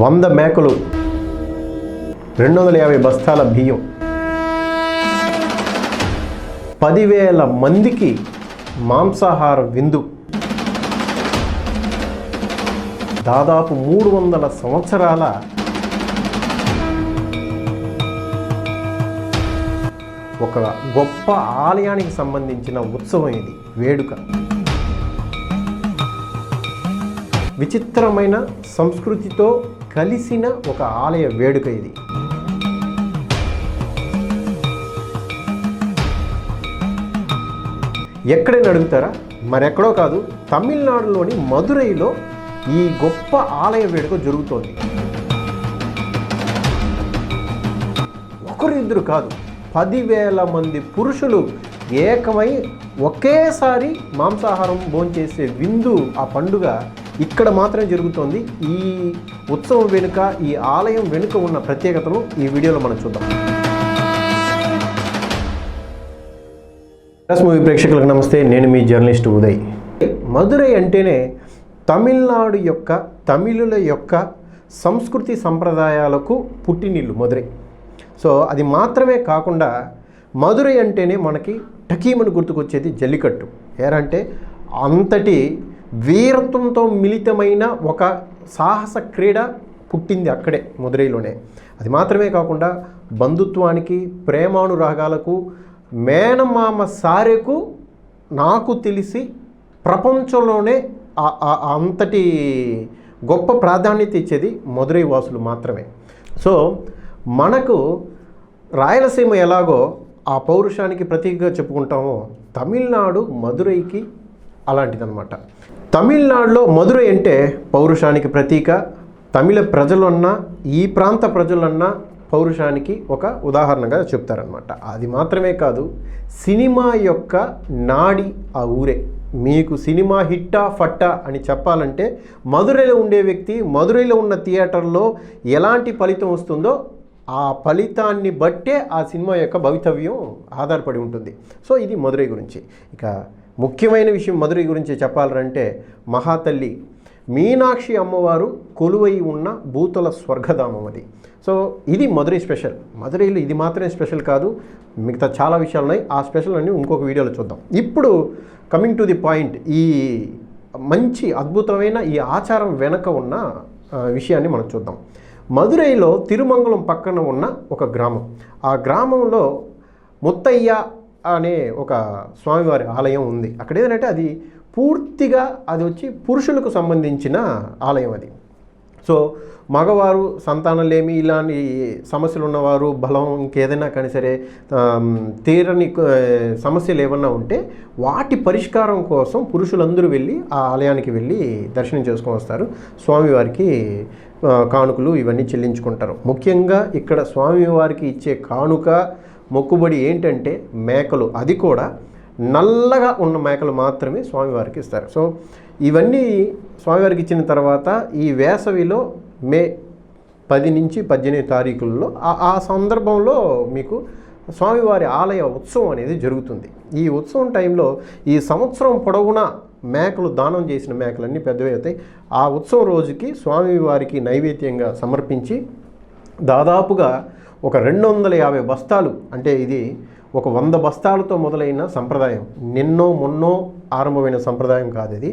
వంద మేకలు రెండు వందల యాభై బస్తాల బియ్యం. పదివేల మందికి మాంసాహార విందు. దాదాపు మూడు వందల సంవత్సరాల ఒక గొప్ప ఆలయానికి సంబంధించిన ఉత్సవం ఇది వేడుక. విచిత్రమైన సంస్కృతితో కలిసిన ఒక ఆలయ వేడుక ఇది. ఎక్కడైనా అడుగుతారా? మరెక్కడో కాదు తమిళనాడులోని మదురైలో ఈ గొప్ప ఆలయ వేడుక జరుగుతోంది. ఒకరిద్దరు కాదు పదివేల మంది పురుషులు ఏకమై ఒకేసారి మాంసాహారం భోంచేసే విందు ఆ పండుగ ఇక్కడ మాత్రమే జరుగుతోంది. ఈ ఉత్సవం వెనుక ఈ ఆలయం వెనుక ఉన్న ప్రత్యేకతను ఈ వీడియోలో మనం చూద్దాం. ప్లస్ మూవీ ప్రేక్షకులకు నమస్తే. నేను మీ జర్నలిస్ట్ ఉదయ్. మదురై అంటేనే తమిళనాడు యొక్క తమిళుల యొక్క సంస్కృతి సంప్రదాయాలకు పుట్టినిల్లు మదురై సో అది మాత్రమే కాకుండా మదురై అంటేనే మనకి టకీమని గుర్తుకొచ్చేది జల్లికట్టు. ఏరంటే అంతటి వీరత్వంతో మిళితమైన ఒక సాహస క్రీడ పుట్టింది అక్కడే మదురైలోనే. అది మాత్రమే కాకుండా బంధుత్వానికి ప్రేమానురాగాలకు మేనమామ సారెకు నాకు తెలిసి ప్రపంచంలోనే అంతటి గొప్ప ప్రాధాన్యత ఇచ్చేది మదురై వాసులు మాత్రమే. సో మనకు రాయలసీమ ఎలాగో ఆ పౌరుషానికి ప్రతీకగా చెప్పుకుంటామో తమిళనాడు మదురైకి అలాంటిదన్నమాట. తమిళనాడులో మదురై అంటే పౌరుషానికి ప్రతీక. తమిళ ప్రజలన్నా ఈ ప్రాంత ప్రజలన్నా పౌరుషానికి ఒక ఉదాహరణగా చెప్తారనమాట అది మాత్రమే కాదు సినిమా యొక్క నాడి ఆ ఊరే. మీకు సినిమా హిట్టా ఫట్టా అని చెప్పాలంటే మధురైలో ఉండే వ్యక్తి మధురైలో ఉన్న థియేటర్లో ఎలాంటి ఫలితం వస్తుందో ఆ ఫలితాన్ని బట్టే ఆ సినిమా యొక్క భవితవ్యం ఆధారపడి ఉంటుంది. సో ఇది మధురై గురించి. ఇక ముఖ్యమైన విషయం మధురై గురించి చెప్పాలంటే మహాతల్లి. మీనాక్షి అమ్మవారు కొలువై ఉన్న భూతుల స్వర్గధామం అది. సో ఇది మధురై స్పెషల్. మధురైలో ఇది మాత్రమే స్పెషల్ కాదు మిగతా చాలా విషయాలు ఉన్నాయి. ఆ స్పెషల్ అన్ని ఇంకొక వీడియోలో చూద్దాం. ఇప్పుడు కమింగ్ టు ది పాయింట్ ఈ మంచి అద్భుతమైన ఈ ఆచారం వెనక ఉన్న విషయాన్ని మనం చూద్దాం. మదురైలో తిరుమంగళం పక్కన ఉన్న ఒక గ్రామం. ఆ గ్రామంలో ముత్తయ్య అనే ఒక స్వామివారి ఆలయం ఉంది. అక్కడ ఏంటంటే అది పూర్తిగా అది వచ్చి పురుషులకు సంబంధించిన ఆలయం అది. సో మగవారు సంతానలేమి ఇలాంటి సమస్యలు ఉన్నవారు బలం ఇంకేదైనా కానీ సరే తీరని సమస్యలు ఏమన్నా ఉంటే వాటి పరిష్కారం కోసం పురుషులందరూ వెళ్ళి ఆ ఆలయానికి వెళ్ళి దర్శనం చేసుకొని వస్తారు. స్వామివారికి కానుకలు ఇవన్నీ చెల్లించుకుంటారు. ముఖ్యంగా ఇక్కడ స్వామివారికి ఇచ్చే కానుక మొక్కుబడి ఏంటంటే మేకలు అది కూడా నల్లగా ఉన్న మేకలు మాత్రమే స్వామివారికి ఇస్తారు. సో ఇవన్నీ స్వామివారికి ఇచ్చిన తర్వాత ఈ వేసవిలో మే పది నుంచి పద్దెనిమిది తారీఖుల్లో ఆ- ఆ సందర్భంలో మీకు స్వామివారి ఆలయ ఉత్సవం అనేది జరుగుతుంది. ఈ ఉత్సవం టైంలో ఈ సంవత్సరం పొడవునా మేకలు దానం చేసిన మేకలన్నీ పెద్దవి అవుతాయి. ఆ ఉత్సవం రోజుకి స్వామివారికి నైవేద్యంగా సమర్పించి దాదాపుగా ఒక రెండు వందల యాభై బస్తాలు అంటే ఇది ఒక వంద బస్తాలతో మొదలైన సంప్రదాయం. నిన్నో మొన్నో ఆరంభమైన సంప్రదాయం కాదు ఇది.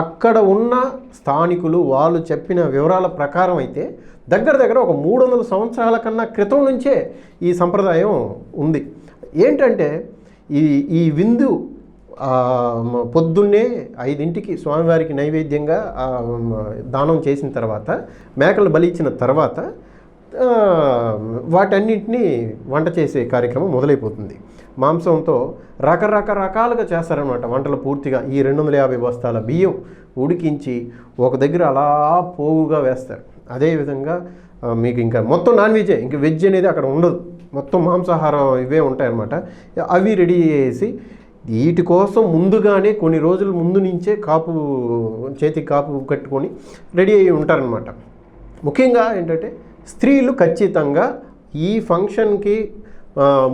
అక్కడ ఉన్న స్థానికులు వాళ్ళు చెప్పిన వివరాల ప్రకారం అయితే దగ్గర దగ్గర ఒక మూడు వందల సంవత్సరాల కన్నా క్రితం నుంచే ఈ సంప్రదాయం ఉంది. ఏంటంటే ఈ ఈ విందు పొద్దున్నే ఐదింటికి స్వామివారికి నైవేద్యంగా దానం చేసిన తర్వాత మేకలు బలి ఇచ్చిన తర్వాత వాటన్నింటినీ వంట చేసే కార్యక్రమం మొదలైపోతుంది. మాంసంతో రకరకరకాలుగా చేస్తారనమాట వంటలు పూర్తిగా. ఈ రెండు వందల యాభై బస్తాల బియ్యం ఉడికించి ఒక దగ్గర అలా పోగుగా వేస్తారు. అదేవిధంగా మీకు ఇంకా మొత్తం నాన్ వెజే ఇంకా వెజ్ అనేది అక్కడ ఉండదు. మొత్తం మాంసాహారం ఇవే ఉంటాయన్నమాట. అవి రెడీ చేసి వీటి కోసం ముందుగానే కొన్ని రోజుల ముందు నుంచే కాపు చేతికి కాపు కట్టుకొని రెడీ అయ్యి ఉంటారనమాట ముఖ్యంగా ఏంటంటే స్త్రీలు ఖచ్చితంగా ఈ ఫంక్షన్కి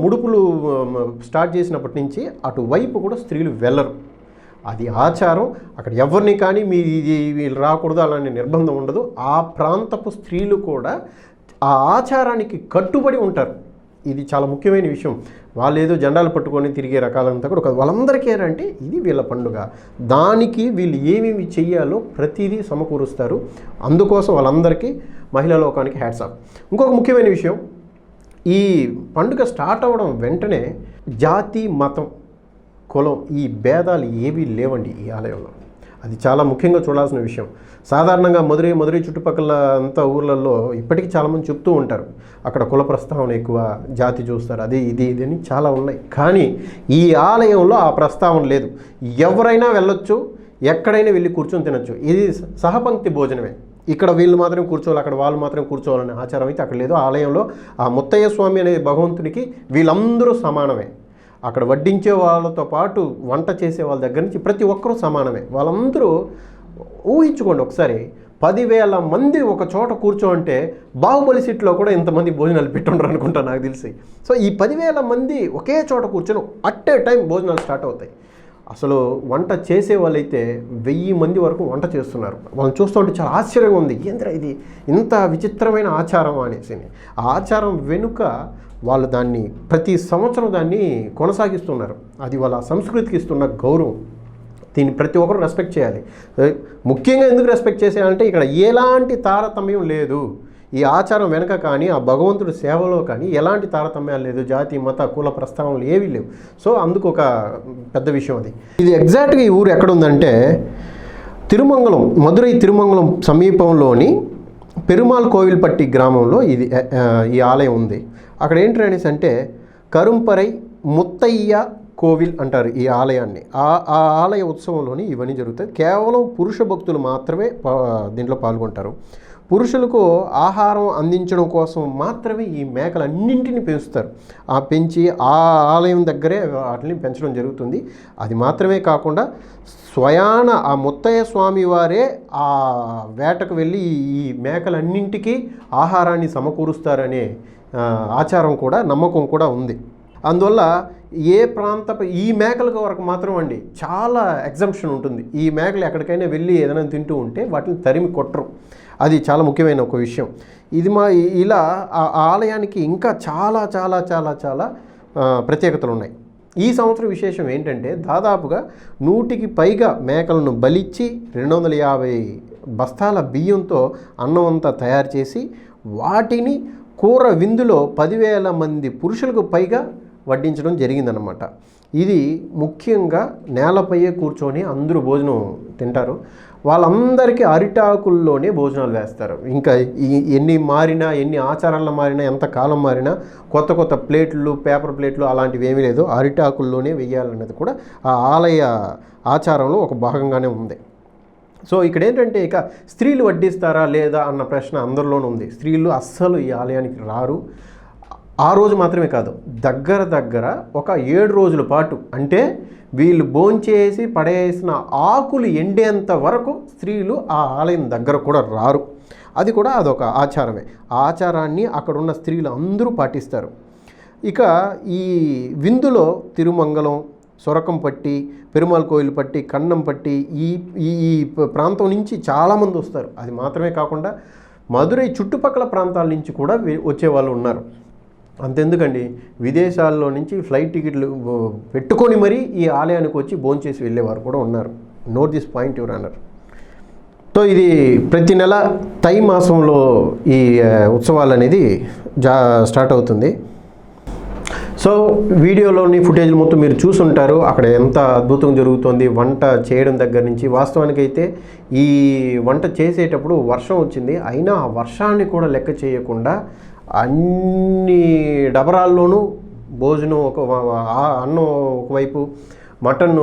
ముడుపులు స్టార్ట్ చేసినప్పటి నుంచి అటువైపు కూడా స్త్రీలు వెళ్ళరు. అది ఆచారం. అక్కడ ఎవరిని కానీ మీ ఇది వీళ్ళు రాకూడదు అలాంటి నిర్బంధం ఉండదు. ఆ ప్రాంతపు స్త్రీలు కూడా ఆ ఆచారానికి కట్టుబడి ఉంటారు. ఇది చాలా ముఖ్యమైన విషయం. వాళ్ళు ఏదో జెండాలు పట్టుకొని తిరిగే రకాలంతా కూడా ఒక వాళ్ళందరికీ ఏంటంటే ఇది వీళ్ళ పండుగ. దానికి వీళ్ళు ఏమేమి చెయ్యాలో ప్రతిదీ సమకూరుస్తారు. అందుకోసం వాళ్ళందరికీ మహిళా లోకానికి హ్యాట్స్ ఆఫ్. ఇంకొక ముఖ్యమైన విషయం ఈ పండుగ స్టార్ట్ అవ్వడం వెంటనే జాతి మతం కులం ఈ భేదాలు ఏవీ లేవండి ఈ ఆలయంలో. అది చాలా ముఖ్యంగా చూడాల్సిన విషయం. సాధారణంగా మధురై మధురై చుట్టుపక్కల అంతా ఊర్లలో ఇప్పటికీ చాలామంది చెప్తూ ఉంటారు. అక్కడ కుల ప్రస్తావన ఎక్కువ జాతి చూస్తారు అది ఇది ఇది అని చాలా ఉన్నాయి. కానీ ఈ ఆలయంలో ఆ ప్రస్తావన లేదు. ఎవరైనా వెళ్ళొచ్చు ఎక్కడైనా వెళ్ళి కూర్చొని తినొచ్చు. ఇది సహపంక్తి భోజనమే. ఇక్కడ వీళ్ళు మాత్రం కూర్చోవాలి అక్కడ వాళ్ళు మాత్రం కూర్చోవాలనే ఆచారం అయితే అక్కడ లేదు. ఆలయంలో ఆ ముత్తయ్య స్వామి అనే భగవంతునికి వీళ్ళందరూ సమానమే. అక్కడ వడ్డించే వాళ్ళతో పాటు వంట చేసే వాళ్ళ దగ్గర నుంచి ప్రతి ఒక్కరూ సమానమే. వాళ్ళందరూ ఊహించుకోండి ఒకసారి పదివేల మంది ఒక చోట కూర్చోంటే బాహుబలి సీట్లో కూడా ఇంతమంది భోజనాలు పెట్టుండరు అనుకుంటా నాకు తెలిసి. సో ఈ పదివేల మంది ఒకే చోట కూర్చొని అట్ ఏ టైం భోజనాలు స్టార్ట్ అవుతాయి. అసలు వంట చేసే వాళ్ళైతే వెయ్యి మంది వరకు వంట చేస్తున్నారు. వాళ్ళని చూస్తుంటే చాలా ఆశ్చర్యంగా ఉంది. ఏంద్రా ఇది? ఇంత విచిత్రమైన ఆచారం అనేసి. ఆ ఆచారం వెనుక వాళ్ళు దాన్ని ప్రతి సంవత్సరం దాన్ని కొనసాగిస్తున్నారు. అది వాళ్ళ సంస్కృతికి ఇస్తున్న గౌరవం. దీన్ని ప్రతి ఒక్కరు రెస్పెక్ట్ చేయాలి. ముఖ్యంగా ఎందుకు రెస్పెక్ట్ చేసేయాలంటే ఇక్కడ ఎలాంటి తారతమ్యం లేదు. ఈ ఆచారం వెనక కానీ ఆ భగవంతుడి సేవలో కానీ ఎలాంటి తారతమ్యాలు లేదు. జాతి మత కుల ప్రస్తావనలు ఏవీ లేవు. సో అందుకు ఒక పెద్ద విషయం అది. ఇది ఎగ్జాక్ట్గా ఈ ఊరు ఎక్కడ ఉందంటే తిరుమంగళం మధురై తిరుమంగళం సమీపంలోని పెరుమాల్ కోవిల్పట్టి గ్రామంలో ఇది ఈ ఆలయం ఉంది. అక్కడ ఏంటి అనేసి అంటే కరుంపరై ముత్తయ్య కోవిల్ అంటారు ఈ ఆలయాన్ని. ఆ ఆ ఆలయ ఉత్సవంలోని ఇవన్నీ జరుగుతాయి. కేవలం పురుష భక్తులు మాత్రమే పా- దీంట్లో పాల్గొంటారు. పురుషులకు ఆహారం అందించడం కోసం మాత్రమే ఈ మేకలన్నింటినీ పెంచుతారు. ఆ పెంచి ఆ ఆలయం దగ్గరే వాటిని పెంచడం జరుగుతుంది. అది మాత్రమే కాకుండా స్వయాన ఆ ముత్తయ్య స్వామి వారే ఆ వేటకు వెళ్ళి ఈ మేకలన్నింటికీ ఆహారాన్ని సమకూరుస్తారనే ఆచారం కూడా నమ్మకం కూడా ఉంది. అందువల్ల ఏ ప్రాంత ఈ మేకలకు వరకు మాత్రం అండి చాలా ఎగ్జంప్షన్ ఉంటుంది. ఈ మేకలు ఎక్కడికైనా వెళ్ళి ఏదైనా తింటూ ఉంటే వాటిని తరిమి కొట్టరు. అది చాలా ముఖ్యమైన ఒక విషయం. ఇది మా ఇలా ఆ ఆలయానికి ఇంకా చాలా చాలా చాలా చాలా ప్రత్యేకతలు ఉన్నాయి. ఈ సంవత్సరం విశేషం ఏంటంటే దాదాపుగా నూటికి పైగా మేకలను బలిచ్చి రెండు వందల యాభై బస్తాల బియ్యంతో అన్నం అంతా తయారు చేసి వాటిని కూర విందులో పదివేల మంది పురుషులకు పైగా వడ్డించడం జరిగిందనమాట ఇది ముఖ్యంగా నేలపైయే కూర్చొని అందరూ భోజనం తింటారు. వాళ్ళందరికీ అరిటాకుల్లోనే భోజనాలు వేస్తారు. ఇంకా ఎన్ని మారినా ఎన్ని ఆచారాలు మారినా ఎంత కాలం మారినా కొత్త కొత్త ప్లేట్లు పేపర్ ప్లేట్లు అలాంటివి ఏమీ లేదు. అరిటాకుల్లోనే వేయాలన్నది కూడా ఆ ఆలయ ఆచారంలో ఒక భాగంగానే ఉంది. సో ఇక్కడ ఏంటంటే ఇక స్త్రీలు వడ్డిస్తారా లేదా అన్న ప్రశ్న అందరిలోనూ ఉంది. స్త్రీలు అస్సలు ఈ ఆలయానికి రారు. ఆ రోజు మాత్రమే కాదు దగ్గర దగ్గర ఒక ఏడు రోజుల పాటు అంటే వీళ్ళు భోంచేసి పడేసిన ఆకులు ఎండేంత వరకు స్త్రీలు ఆ ఆలయం దగ్గర కూడా రారు. అది కూడా అదొక ఆచారమే. ఆ ఆచారాన్ని అక్కడున్న స్త్రీలు అందరూ పాటిస్తారు. ఇక ఈ విందులో తిరుమంగళం సొరకంపట్టి పెరుమాల్ కోయిల్ పట్టి కన్నం పట్టి ఈ ఈ ఈ ప్రాంతం నుంచి చాలామంది వస్తారు. అది మాత్రమే కాకుండా మధురై చుట్టుపక్కల ప్రాంతాల నుంచి కూడా వచ్చే వచ్చేవాళ్ళు ఉన్నారు. అంతెందుకండి? విదేశాల్లో నుంచి ఫ్లైట్ టికెట్లు పెట్టుకొని మరీ ఈ ఆలయానికి వచ్చి భోంచేసి వెళ్ళేవారు కూడా ఉన్నారు. నోట్ దిస్ పాయింట్ యువర్ అన్నారు సో ఇది ప్రతి నెల తై మాసంలో ఈ ఉత్సవాలు అనేది జా స్టార్ట్ అవుతుంది. సో వీడియోలోని ఫుటేజ్ మొత్తం మీరు చూసుంటారు. అక్కడ ఎంత అద్భుతం జరుగుతుంది వంట చేయడం దగ్గర నుంచి వాస్తవానికి అయితే ఈ వంట చేసేటప్పుడు వర్షం వచ్చింది. అయినా ఆ వర్షాన్ని కూడా లెక్క చేయకుండా అన్ని డబరాల్లోనూ భోజనం ఒక అన్నం ఒకవైపు మటన్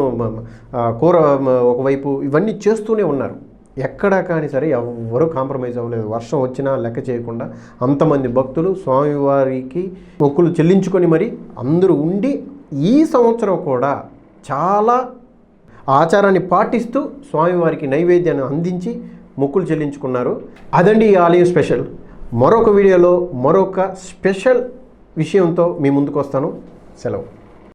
కూర ఒకవైపు ఇవన్నీ చేస్తూనే ఉన్నారు. ఎక్కడా కానీ సరే ఎవ్వరూ కాంప్రమైజ్ అవ్వలేదు. వర్షం వచ్చినా లెక్క చేయకుండా అంతమంది భక్తులు స్వామివారికి మొక్కులు చెల్లించుకొని మరి అందరూ ఉండి ఈ సంవత్సరం కూడా చాలా ఆచారాన్ని పాటిస్తూ స్వామివారికి నైవేద్యాన్ని అందించి మొక్కులు చెల్లించుకున్నారు. అదండి ఈ ఆలయం స్పెషల్. మరొక వీడియోలో మరొక స్పెషల్ విషయంతో మీ ముందుకు వస్తాను. సెలవు.